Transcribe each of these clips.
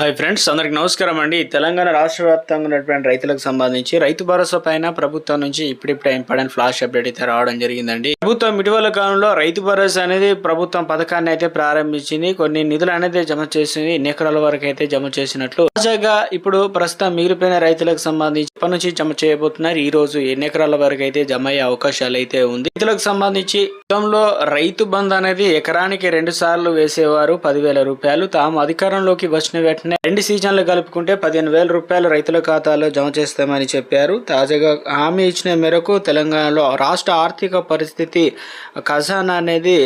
Hi friends అందరికి నమస్కారం అండి. తెలంగాణ రాష్ట్ర వ్యాప్తంగా ఉన్నటువంటి రైతులకు సంబంధించి రైతు భరోసా పైన ప్రభుత్వం నుంచి ఇప్పుడిప్పుడే ఇంపార్టెంట్ ఫ్లాష్ అప్డేట్ అయితే రావడం జరిగిందండి. ప్రభుత్వం ఇటీవల కాలంలో రైతు భరోసా అనేది ప్రభుత్వం పథకాన్ని అయితే ప్రారంభించింది. కొన్ని నిధులు అనేది జమ చేసింది. ఎన్ని ఎకరాల వరకు అయితే జమ చేసినట్లు. తాజాగా ఇప్పుడు ప్రస్తుతం మిగిలిపోయిన రైతులకు సంబంధించి ఎప్పటి నుంచి జమ చేయబోతున్నారు. ఈ రోజు ఎన్ని ఎకరాల వరకు అయితే జమ అయ్యే అవకాశాలు అయితే ఉంది? రైతులకు సంబంధించి గతంలో రైతు బంద్ అనేది ఎకరానికి రెండు సార్లు వేసేవారు పదివేల రూపాయలు. తాము అధికారంలోకి వచ్చిన వెంటనే రెండు సీజన్లు కలుపుకుంటే పదిహేను వేల రూపాయలు రైతుల ఖాతాలో జమ చేస్తామని చెప్పారు. తాజాగా హామీ ఇచ్చిన మేరకు తెలంగాణలో రాష్ట్ర ఆర్థిక పరిస్థితి ఖజానా అనేది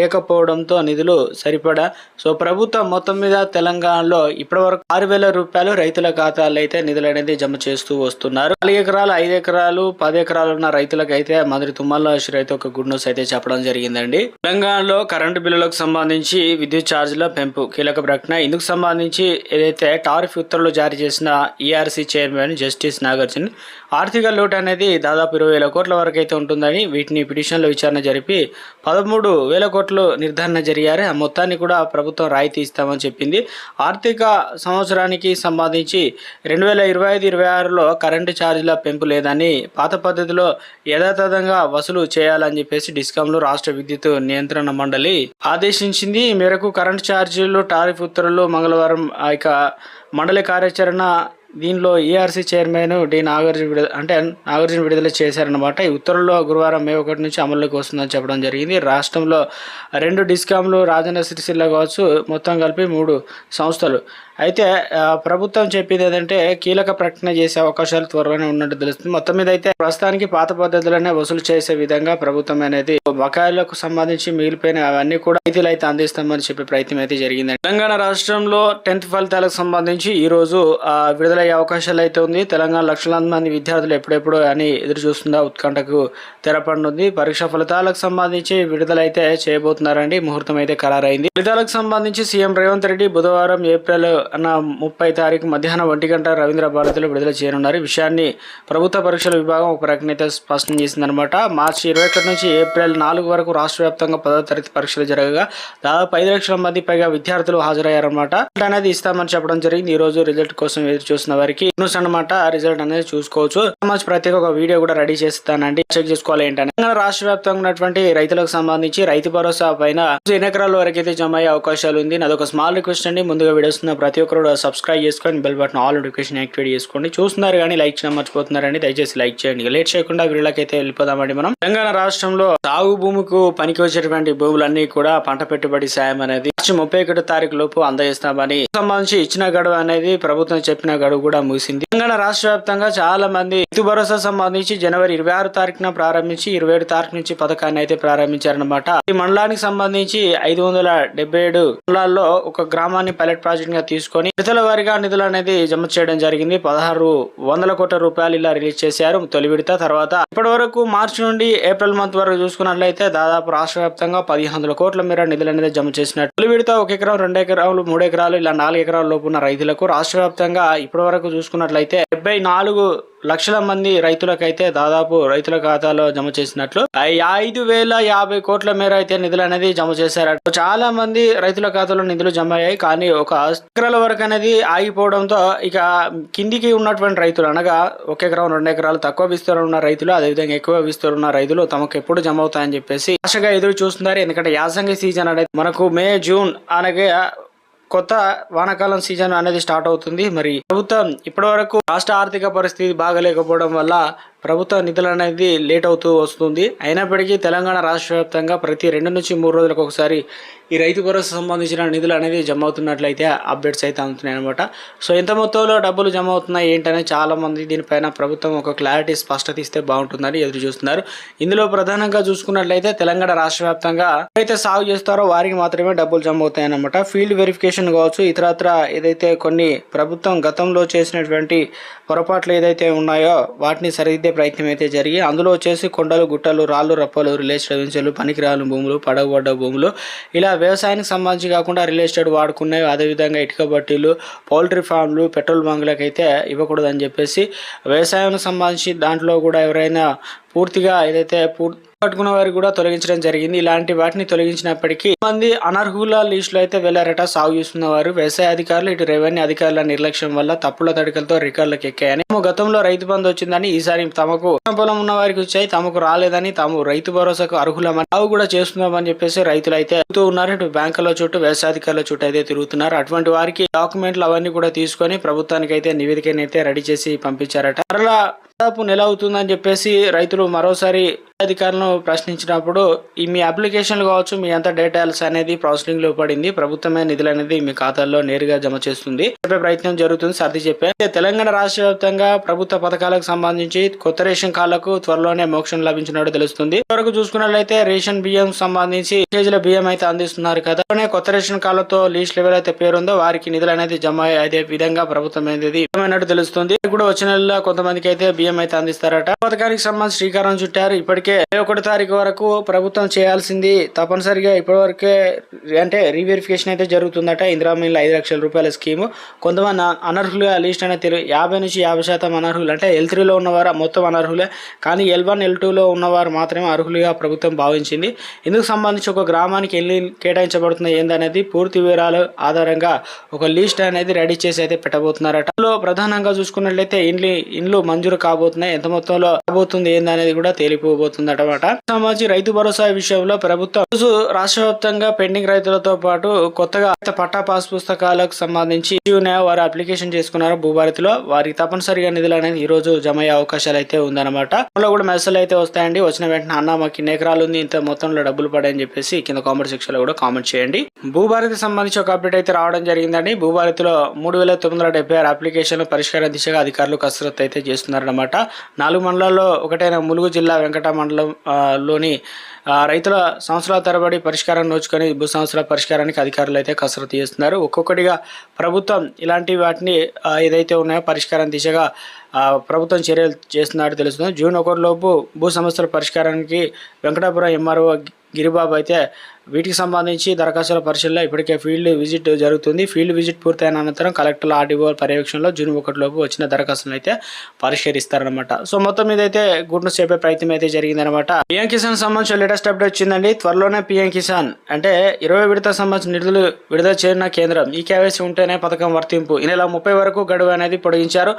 లేకపోవడంతో నిధులు సరిపడా. సో ప్రభుత్వం మొత్తం మీద తెలంగాణలో ఇప్పటివరకు ఆరు వేల రూపాయలు రైతుల ఖాతాలో అయితే నిధులు అనేది జమ చేస్తూ వస్తున్నారు. నాలుగు ఎకరాలు ఐదు ఎకరాలు పది ఎకరాలు ఉన్న రైతులకు అయితే మంత్రి తుమ్మల అయితే ఒక గుడ్ న్యూస్ అయితే చెప్పడం జరిగిందండి. తెలంగాణలో కరెంటు బిల్లులకు సంబంధించి విద్యుత్ ఛార్జీల పెంపు కీలక ప్రకటన. ఇందుకు సంబంధించి ఏదైతే టారిఫ్ ఉత్తర్వులు జారీ చేసిన ఈఆర్సీ చైర్మన్ జస్టిస్ నాగార్జున ఆర్థిక లోటు అనేది దాదాపు ఇరవై వేల కోట్ల వరకు అయితే ఉంటుందని వీటిని పిటిషన్ల విచారణ జరిపి పదమూడు వేల కోట్లు నిర్ధారణ జరిగారు. ఆ మొత్తాన్ని కూడా ప్రభుత్వం రాయితీ ఇస్తామని చెప్పింది. ఆర్థిక సంవత్సరానికి సంబంధించి రెండు వేల ఇరవై ఐదు ఇరవై ఆరులో కరెంటు ఛార్జీల పెంపు లేదని పాత పద్ధతిలో యథాతథంగా వసూలు చేయాలని చెప్పేసి డిస్కాంలు రాష్ట్ర విద్యుత్ నియంత్రణ మండలి ఆదేశించింది. ఈ మేరకు కరెంటు ఛార్జీలు టారిఫ్ ఉత్తర్వులు మంగళవారం ఆ యొక్క మండలి కార్యాచరణ దీనిలో ఈఆర్సీ చైర్మన్ డి. నాగార్జున విడుదల అంటే నాగార్జున విడుదల చేశారనమాట ఈ ఉత్తర్వుల్లో గురువారం మే ఒకటి నుంచి అమల్లోకి వస్తుందని చెప్పడం జరిగింది. రాష్ట్రంలో రెండు డిస్కామ్లు రాజన్న సిరిసిల్ల కావచ్చు మొత్తం కలిపి మూడు సంస్థలు అయితే ప్రభుత్వం చెప్పింది ఏంటంటే కీలక ప్రకటన చేసే అవకాశాలు త్వరలోనే ఉన్నట్టు తెలుస్తుంది. మొత్తం మీద అయితే ప్రస్తుతానికి పాత పద్ధతులనే వసూలు చేసే విధంగా ప్రభుత్వం అనేది బకాయిలకు సంబంధించి మిగిలిపోయిన అవన్నీ కూడా రైతులు అయితే అందిస్తామని చెప్పే ప్రయత్నం అయితే జరిగింది తెలంగాణ రాష్ట్రంలో టెన్త్ ఫలితాలకు సంబంధించి ఈ రోజు విడుదలయ్యే అవకాశాలు అయితే ఉంది. తెలంగాణ లక్షలాది మంది విద్యార్థులు ఎప్పుడెప్పుడు అని ఎదురు చూస్తుందా ఉత్కంఠకు తెరపడనుంది. పరీక్ష ఫలితాలకు సంబంధించి విడుదలైతే చేయబోతున్నారండి. ముహూర్తం అయితే ఖరారైంది. ఫలితాలకు సంబంధించి సీఎం రేవంత్ రెడ్డి బుధవారం ఏప్రిల్ అన్న ముప్పై తారీఖు మధ్యాహ్నం ఒంటి గంట రవీంద్ర భారతిలో విడుదల చేయనున్నారు. ఈ విషయాన్ని ప్రభుత్వ పరీక్షల విభాగం ఒక ప్రకటన స్పష్టం చేసిందనమాట మార్చి ఇరవై ఒకటి నుంచి ఏప్రిల్ నాలుగు వరకు రాష్ట్ర వ్యాప్తంగా పదో తరగతి పరీక్షలు జరగగా దాదాపు ఐదు లక్షల మంది పైగా విద్యార్థులు హాజరయ్యారనమాట అనేది ఇస్తామని చెప్పడం జరిగింది. ఈ రోజు రిజల్ట్ కోసం ఎదురు చూసిన వారికి న్యూస్ అనమాట రిజల్ట్ అనేది చూసుకోవచ్చు. సంబంధించి ప్రత్యేక ఒక వీడియో కూడా రెడీ చేస్తానండి. చెక్ చేసుకోవాలి ఏంటంటే తెలంగాణ రాష్ట్ర వ్యాప్తంగా ఉన్నటువంటి రైతులకు సంబంధించి రైతు భరోసా పైన ఎన్ని ఎకరాల వరకు అయితే జమ అయ్యే అవకాశాలు ఉంది. అదొక స్మాల్ రిక్వెస్ట్ అండి. ముందుగా వీడియోస్ ఉన్న ప్రతి ఒక్కరు సబ్స్క్రైబ్ చేసుకొని bell button all notification activate చేసుకోండి. చూస్తున్నారు కానీ లైక్ చేయడం మర్చిపోతున్నారండి. దయచేసి లైక్ చేయండి. లేట్ చేయకుండా వీళ్ళకి అయితే వెళ్ళిపోదామండి మనం. తెలంగాణ రాష్ట్రంలో సాగు భూమికి పనికి వచ్చేటువంటి భూములన్నీ కూడా పంట పెట్టుబడి సాయం అనేది మార్చి ముప్పై ఒకటి తారీఖు లోపు అందజేస్తామని సంబంధించి ఇచ్చిన గడువు అనేది ప్రభుత్వం చెప్పిన గడువు కూడా ముగిసింది. తెలంగాణ రాష్ట్ర వ్యాప్తంగా చాలా మంది రైతు భరోసా సంబంధించి జనవరి ఇరవై ఆరు తారీఖున ప్రారంభించి ఇరవై ఏడు తారీఖు నుంచి పథకాన్ని అయితే ప్రారంభించారనమాట ఈ మండలానికి సంబంధించి ఐదు వందల డెబ్బై ఏడు మండలాల్లో ఒక గ్రామాన్ని పైలట్ ప్రాజెక్ట్గా తీసుకొని విడతల వారిగా నిధులు అనేది జమ చేయడం జరిగింది. పదహారు వందల కోట్ల రూపాయలు ఇలా రిలీజ్ చేశారు. తొలి విడత తర్వాత ఇప్పటి వరకు మార్చి నుండి ఏప్రిల్ మంత్ వరకు చూసుకున్నట్లయితే దాదాపు రాష్ట్ర వ్యాప్తంగా పదిహేను కోట్ల మేర నిధులు అనేది జమ చేసినట్టు. తొలి విడత ఒక ఎకరం రెండు ఎకరాలు మూడు ఎకరాలు ఇలా నాలుగు ఎకరాల లోపు ఉన్న రైతులకు రాష్ట్ర వ్యాప్తంగా ఇప్పటి వరకు చూసుకున్నట్లయితే డెబ్బై నాలుగు లక్షల మంది రైతులకైతే దాదాపు రైతుల ఖాతాలో జమ చేసినట్లు. ఐదు వేల యాభై కోట్ల మేర అయితే నిధులు అనేది జమ చేశారట. చాలా మంది రైతుల ఖాతాలో నిధులు జమ అయ్యాయి కానీ ఒక ఎకరాల వరకు అనేది ఆగిపోవడంతో ఇక కిందికి ఉన్నటువంటి రైతులు అనగా ఒక ఎకరం రెండు ఎకరాలు తక్కువ విస్తరణ ఉన్న రైతులు అదేవిధంగా ఎక్కువ విస్తరున్న రైతులు తమకు ఎప్పుడు జమ అవుతాయని చెప్పేసి ఆశగా ఎదురు చూస్తున్నారు. ఎందుకంటే యాసంగి సీజన్ అనేది మనకు మే జూన్ అలాగే కొత్త వానాకాలం సీజన్ అనేది స్టార్ట్ అవుతుంది. మరి ప్రభుత్వం ఇప్పటి వరకు రాష్ట్ర ఆర్థిక పరిస్థితి బాగలేకపోవడం వల్ల ప్రభుత్వ నిధులు అనేది లేట్ అవుతూ వస్తుంది. అయినప్పటికీ తెలంగాణ రాష్ట్ర వ్యాప్తంగా ప్రతి రెండు నుంచి మూడు రోజులకు ఒకసారి ఈ రైతు భరోసా సంబంధించిన నిధులు అనేది జమ అవుతున్నట్లయితే అప్డేట్స్ అయితే అందుతున్నాయి అనమాట సో ఎంత మొత్తంలో డబ్బులు జమ అవుతున్నాయి ఏంటనే చాలామంది దీనిపైన ప్రభుత్వం ఒక క్లారిటీ స్పష్టత ఇస్తే బాగుంటుందని ఎదురు చూస్తున్నారు. ఇందులో ప్రధానంగా చూసుకున్నట్లయితే తెలంగాణ రాష్ట్ర వ్యాప్తంగా ఎవరైతే సాగు చేస్తారో వారికి మాత్రమే డబ్బులు జమ అవుతాయి అన్నమాట. ఫీల్డ్ వెరిఫికేషన్ కావచ్చు ఇతరత్ర ఏదైతే కొన్ని ప్రభుత్వం గతంలో చేసినటువంటి పొరపాట్లు ఏదైతే ఉన్నాయో వాటిని సరిదిద్దే ప్రయత్నం అయితే జరిగి అందులో వచ్చేసి కొండలు గుట్టలు రాళ్ళు రప్పలు రియల్ ఎస్టేట్ వెంచర్లు పనికిరాలు భూములు పడగబడ్డ భూములు. ఇలా వ్యవసాయానికి సంబంధించి కాకుండా రియల్ ఎస్టేట్ వాడుకున్నాయి. అదేవిధంగా ఇటుక బట్టీలు పౌల్ట్రీ ఫామ్లు పెట్రోల్ బంకులకు అయితే ఇవ్వకూడదని చెప్పేసి వ్యవసాయానికి సంబంధించి దాంట్లో కూడా ఎవరైనా పూర్తిగా ఏదైతే పూర్తి పట్టుకున్న వారికి కూడా తొలగించడం జరిగింది. ఇలాంటి వాటిని తొలగించినప్పటికీ మంది అనర్హుల లిస్టులో అయితే వెళ్ళారట సాగు చేస్తున్న వారు వ్యవసాయ అధికారులు ఇటు రెవెన్యూ అధికారుల నిర్లక్ష్యం వల్ల తప్పుల తడికలతో రికార్డులకు ఎక్కాయని. గతంలో రైతు బంధు వచ్చిందని ఈసారి తమకు పొలం ఉన్న వారికి వచ్చాయి. తమకు రాలేదని తాము రైతు భరోసాకు అర్హులమని సాగు కూడా చేస్తున్నామని చెప్పేసి రైతులు అయితే ఉన్నారు. ఇటు బ్యాంకుల చుట్టూ వ్యవసాయ అధికారుల చుట్టూ అయితే తిరుగుతున్నారు. అటువంటి వారికి డాక్యుమెంట్లు అవన్నీ కూడా తీసుకొని ప్రభుత్వానికి అయితే నివేదికనైతే రెడీ చేసి పంపించారట. మరలా దాదాపు నెల అవుతుందని చెప్పేసి రైతులు మరోసారి అధికారులను ప్రశ్నించినప్పుడు ఈ మీ అప్లికేషన్లు కావచ్చు మీ అంత డేటాల్స్ అనేది ప్రాసెసింగ్లో పడింది. ప్రభుత్వమే నిధులు అనేది మీ ఖాతాల్లో నేరుగా జమ చేస్తుంది. చెప్పే ప్రయత్నం జరుగుతుంది. సర్ది చెప్పే. తెలంగాణ రాష్ట్ర వ్యాప్తంగా ప్రభుత్వ పథకాలకు సంబంధించి కొత్త రేషన్ కార్డులకు త్వరలోనే మోక్షం లభించినట్టు తెలుస్తుంది. వరకు చూసుకున్నట్లయితే రేషన్ బియ్యం సంబంధించి కేజీల బియ్యం అయితే అందిస్తున్నారు కదా. కొత్త రేషన్ కార్డులతో లీస్ట్ లెవెల్ అయితే పేరుందో వారికి నిధులు అనేది జమ అయ్యే విధంగా ప్రభుత్వం అనేది తెలుస్తుంది. ఇది కూడా వచ్చే నెలలో కొంతమందికి అయితే బియ్యం అయితే అందిస్తారట. పథకానికి సంబంధించి శ్రీకారం చుట్టారు. ఇప్పటికే ఒకటి తారీఖు వరకు ప్రభుత్వం చేయాల్సింది తప్పనిసరిగా ఇప్పటివరకే అంటే రీవెరిఫికేషన్ అయితే జరుగుతుందట. ఇందిరా ఐదు లక్షల రూపాయల స్కీము. కొంతమంది అనర్హులుగా లిస్ట్ అనేది తెలియదు యాభై నుంచి యాభై శాతం అనర్హులు అంటే ఎల్ త్రీలో ఉన్నవారు మొత్తం అనర్హులే. కానీ ఎల్ వన్ ఎల్ టూలో ఉన్నవారు మాత్రమే అర్హులుగా ప్రభుత్వం భావించింది. ఇందుకు సంబంధించి ఒక గ్రామానికి ఎన్ని కేటాయించబడుతుంది ఏందనేది పూర్తి వివరాలు ఆధారంగా ఒక లిస్ట్ అనేది రెడీ చేసి అయితే పెట్టబోతున్నారట. అందులో ప్రధానంగా చూసుకున్నట్లయితే ఇండ్లు ఇండ్లు మంజూరు రాబోతున్నాయి. ఎంత మొత్తంలో రాబోతుంది ఏందనేది కూడా తేలిపోబోతుంది అనమాట సంబంధించి రైతు భరోసా విషయంలో ప్రభుత్వం రోజు రాష్ట్ర వ్యాప్తంగా పెండింగ్ రైతులతో పాటు కొత్తగా పట్టా పాస్ పుస్తకాలకు సంబంధించి వారు అప్లికేషన్ చేసుకున్నారు భూభారతిలో. వారికి తప్పనిసరిగా నిధులు అనేది ఈ రోజు జమ అయ్యే అవకాశాలు అయితే ఉందన్నమాట. అందులో కూడా మెసేజ్ అయితే వస్తాయండి. వచ్చిన వెంటనే అన్న మాకు ఇన్ని ఎకరాలు ఉంది ఇంత మొత్తంలో డబ్బులు పడాయని చెప్పేసి కింద కామెంట్ సెక్షన్లో కూడా కామెంట్ చేయండి. భూభారతి సంబంధించి ఒక అప్డేట్ అయితే రావడం జరిగిందండి. భూభారతిలో మూడు వేల తొమ్మిది వందల డెబ్బై ఆరు అప్లికేషన్లు పరిష్కారం దిశగా అధికారులు కసరత్తు అయితే చేస్తున్నారన్నమాట. నాలుగు మండలాల్లో ఒకటైన ములుగు జిల్లా వెంకట మండలం లోని రైతుల సంవత్సరాల తరబడి పరిష్కారం నోచుకొని భూ సంవత్సరాల పరిష్కారానికి అధికారులు అయితే కసరత్తు చేస్తున్నారు. ఒక్కొక్కటిగా ప్రభుత్వం ఇలాంటి వాటిని ఏదైతే ఉన్నాయో పరిష్కారం దిశగా ప్రభుత్వం చర్యలు చేస్తున్నట్టు తెలుస్తుంది. జూన్ ఒకటిలోపు భూ సమస్యల పరిష్కారానికి వెంకటాపురం ఎంఆర్ఓ గిరిబాబు అయితే వీటికి సంబంధించి దరఖాస్తుల పరిశీలన ఇప్పటికే ఫీల్డ్ విజిట్ జరుగుతుంది. ఫీల్డ్ విజిట్ పూర్తయిన అనంతరం కలెక్టర్ ఆర్డీఓ పర్యవేక్షణలో జూన్ ఒకటిలోపు వచ్చిన దరఖాస్తులను అయితే పరిష్కరిస్తారనమాట సో మొత్తం మీద అయితే గుడ్ను చేపే ప్రయత్నం అయితే జరిగిందనమాట పిఎం కిసాన్ సంబంధించిన లేటెస్ట్ అప్డేట్ వచ్చిందండి. త్వరలోనే పిఎం కిసాన్ అంటే ఇరవై విడత సంబంధించిన నిధులు విడుదల చేయనున్న కేంద్రం ఈ కేవైసీ ఉంటేనే పథకం వర్తింపు. ఈ నెల ముప్పై వరకు గడువు అనేది పొడిగించారు.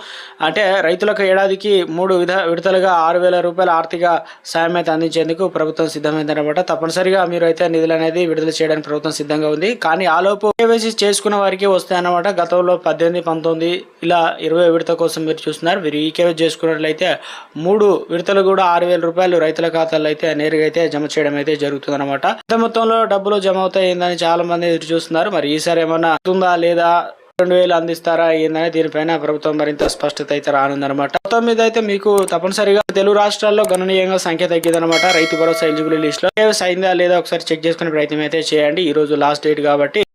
అంటే రైతులకు ఏడాదికి మూడు విధ విడతలుగా ఆరు వేల రూపాయల ఆర్థిక సాయం అయితే అందించేందుకు ప్రభుత్వం సిద్ధమైందనమాట తప్పనిసరిగా మీరు అయితే నిధులు అనేది విడుదల చేయడానికి ప్రభుత్వం సిద్ధంగా ఉంది. కానీ ఆలోపు కేవైసీ చేసుకున్న వారికి వస్తాయన్నమాట గతంలో పద్దెనిమిది పంతొమ్మిది ఇలా ఇరవై విడత కోసం మీరు చూస్తున్నారు. మీరు ఈ కేవైసీ చేసుకున్నట్లయితే మూడు విడతలు కూడా ఆరు వేల రూపాయలు రైతుల ఖాతాల్లో అయితే నేరుగా అయితే జమ చేయడం అయితే జరుగుతుంది అనమాట పెద్ద మొత్తంలో డబ్బులు జమ అవుతాయిందని చాలా మంది ఎదురు చూస్తున్నారు. మరి ఈసారి ఏమన్నా అవుతుందా లేదా రెండు వేలు అందిస్తారా ఏందని దీనిపైన ప్రభుత్వం మరింత స్పష్టత అయితే రానుందనమాట మొత్తం మీద అయితే మీకు తప్పనిసరిగా తెలుగు రాష్ట్రాల్లో గణనీయంగా సంఖ్య తగ్గిందనమాట రైతు భరోసా ఎలిజిబిలిటీ లిస్ట్లో అయిందా లేదా ఒకసారి చెక్ చేసుకునే ప్రయత్నం అయితే చేయండి. ఈ రోజు లాస్ట్ డేట్ కాబట్టి